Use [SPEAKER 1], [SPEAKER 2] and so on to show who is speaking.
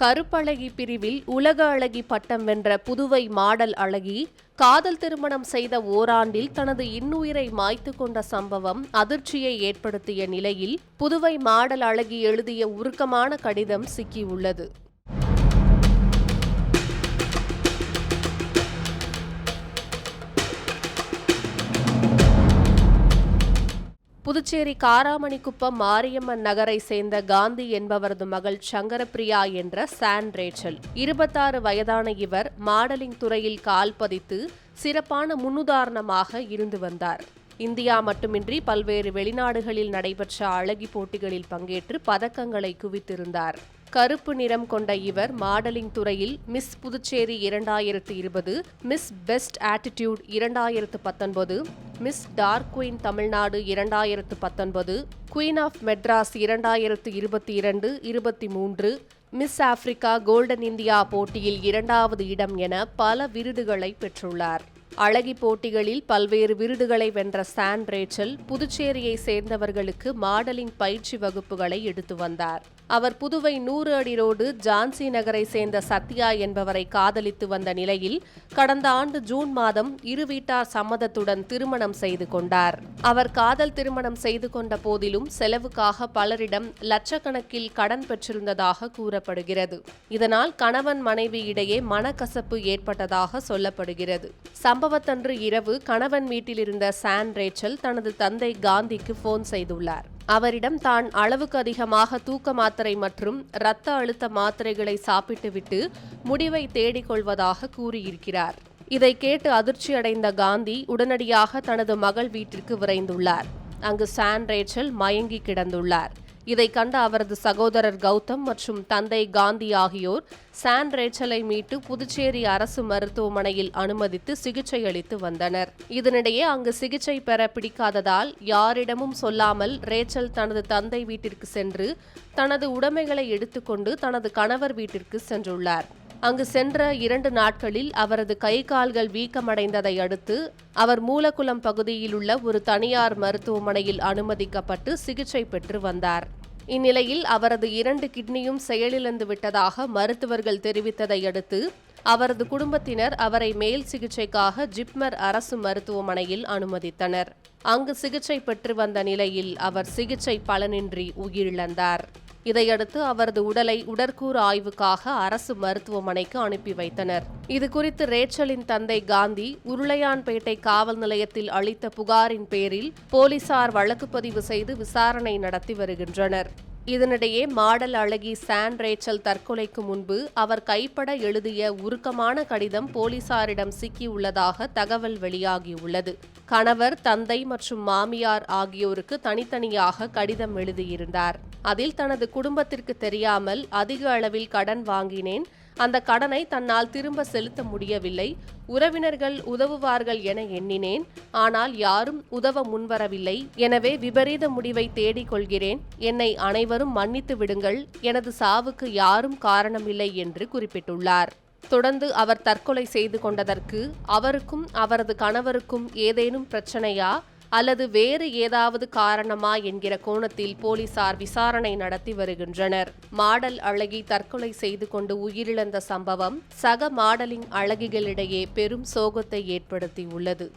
[SPEAKER 1] கருப்பழகி பிரிவில் உலக அழகி பட்டம் வென்ற புதுவை மாடல் அழகி காதல் திருமணம் செய்த ஓராண்டில் தனது இன்னுயிரை மாய்த்து கொண்ட சம்பவம் அதிர்ச்சியை ஏற்படுத்திய நிலையில் புதுவை மாடல் அழகி எழுதிய உருக்கமான கடிதம் சிக்கியுள்ளது. புதுச்சேரி காராமணிக்குப்பம் மாரியம்மன் நகரை சேர்ந்த காந்தி என்பவரது மகள் சங்கரப்பிரியா என்ற சான் ரேச்சல். இருபத்தாறு வயதான இவர் மாடலிங் துறையில் கால் பதித்து சிறப்பான முன்னுதாரணமாக இருந்து வந்தார். இந்தியா மட்டுமின்றி பல்வேறு வெளிநாடுகளில் நடைபெற்ற அழகி போட்டிகளில் பங்கேற்று பதக்கங்களை குவித்திருந்தார். கருப்பு நிறம் கொண்ட இவர் மாடலிங் துறையில் மிஸ் புதுச்சேரி இரண்டாயிரத்து இருபது மிஸ் பெஸ்ட் ஆட்டிடியூட் இரண்டாயிரத்து பத்தொன்பது மிஸ் டார்க் குயின் தமிழ்நாடு இரண்டாயிரத்து பத்தொன்பது குயின் ஆஃப் மெட்ராஸ் இரண்டாயிரத்து இருபத்தி இரண்டு இருபத்தி மூன்று மிஸ் ஆப்பிரிக்கா கோல்டன் இந்தியா போட்டியில் இரண்டாவது இடம் என பல விருதுகளை பெற்றுள்ளார். அழகி போட்டிகளில் பல்வேறு விருதுகளை வென்ற சான் ரேச்சல் புதுச்சேரியை சேர்ந்தவர்களுக்கு மாடலிங் பயிற்சி வகுப்புகளை எடுத்து வந்தார். அவர் புதுவை நூறு அடி ரோடு ஜான்சி நகரை சேர்ந்த சத்யா என்பவரை காதலித்து வந்த நிலையில் கடந்த ஆண்டு ஜூன் மாதம் இரு வீட்டார் சம்மதத்துடன் திருமணம் செய்து கொண்டார். அவர் காதல் திருமணம் செய்து கொண்ட போதிலும் செலவுக்காக பலரிடம் லட்சக்கணக்கில் கடன் பெற்றிருந்ததாக கூறப்படுகிறது. இதனால் கணவன் மனைவி இடையே மனக்கசப்பு ஏற்பட்டதாக சொல்லப்படுகிறது. சம்பவத்தன்று இரவு கணவன் வீட்டில் இருந்த சான் ரேச்சல் தனது தந்தை காந்திக்கு போன் செய்துள்ளார். அவரிடம் தான் அளவுக்கு அதிகமாக தூக்க மாத்திரை மற்றும் இரத்த அழுத்த மாத்திரைகளை சாப்பிட்டுவிட்டு முடிவை தேடிக் கொள்வதாக கூறியிருக்கிறார். இதை கேட்டு அதிர்ச்சியடைந்த காந்தி உடனடியாக தனது மகள் வீட்டிற்கு விரைந்துள்ளார். அங்கு சான் ரேச்சல் மயங்கி கிடந்துள்ளார். இதை கண்ட அவரது சகோதரர் கௌதம் மற்றும் தந்தை காந்தி ஆகியோர் சான் ரேச்சலை மீட்டு புதுச்சேரி அரசு மருத்துவமனையில் அனுமதித்து சிகிச்சை அளித்து வந்தனர். இதனிடையே அங்கு சிகிச்சை பெற பிடிக்காததால் யாரிடமும் சொல்லாமல் ரேச்சல் தனது தந்தை வீட்டிற்கு சென்று தனது உடைமைகளை எடுத்துக்கொண்டு தனது கணவர் வீட்டிற்கு சென்றுள்ளார். அங்கு சென்ற இரண்டு நாட்களில் அவரது கை கால்கள் வீக்கமடைந்ததை அடுத்து அவர் மூலக்குளம் பகுதியில் உள்ள ஒரு தனியார் மருத்துவமனையில் அனுமதிக்கப்பட்டு சிகிச்சை பெற்று வந்தார். இந்நிலையில் அவரது இரண்டு கிட்னியும் செயலிழந்து விட்டதாக மருத்துவர்கள் தெரிவித்ததை அடுத்து அவரது குடும்பத்தினர் அவரை மேல் சிகிச்சைக்காக ஜிப்மர் அரசு மருத்துவமனையில் அனுமதித்தனர். அங்கு சிகிச்சை பெற்று வந்த நிலையில் அவர் சிகிச்சை பலனின்றி உயிரிழந்தார். இதையடுத்து அவரது உடலை உடற்கூறு ஆய்வுக்காக அரசு மருத்துவமனைக்கு அனுப்பி வைத்தனர். இதுகுறித்து ரேச்சலின் தந்தை காந்தி உருளையான்பேட்டை காவல் நிலையத்தில் அளித்த புகாரின் பேரில் போலீசார் வழக்கு பதிவு செய்து விசாரணை நடத்தி வருகின்றனர். இதனிடையே மாடல் அழகி சான் ரேச்சல் தற்கொலைக்கு முன்பு அவர் கைப்பட எழுதிய உருக்கமான கடிதம் போலீசாரிடம் சிக்கியுள்ளதாக தகவல் வெளியாகியுள்ளது. கணவர் தந்தை மற்றும் மாமியார் ஆகியோருக்கு தனித்தனியாக கடிதம் எழுதியிருந்தார். அதில் தனது குடும்பத்திற்கு தெரியாமல் அதிக அளவில் கடன் வாங்கினேன். அந்த கடனை தன்னால் திரும்ப செலுத்த முடியவில்லை. உறவினர்கள் உதவுவார்கள் என எண்ணினேன். ஆனால் யாரும் உதவ முன்வரவில்லை. எனவே விபரீத முடிவை தேடிக் கொள்கிறேன். என்னை அனைவரும் மன்னித்து விடுங்கள். எனது சாவுக்கு யாரும் காரணமில்லை என்று குறிப்பிட்டுள்ளார். தொடர்ந்து அவர் தற்கொலை செய்து கொண்டதற்கு அவருக்கும் அவரது கணவருக்கும் ஏதேனும் பிரச்சனையா? அல்லது வேறு ஏதாவது காரணமா என்கிற கோணத்தில் போலீசார் விசாரணை நடத்தி வருகின்றனர். மாடல் அழகி தற்கொலை செய்து கொண்டு உயிரிழந்த சம்பவம் சக மாடலிங் அழகிகளிடையே பெரும் சோகத்தை ஏற்படுத்தியுள்ளது.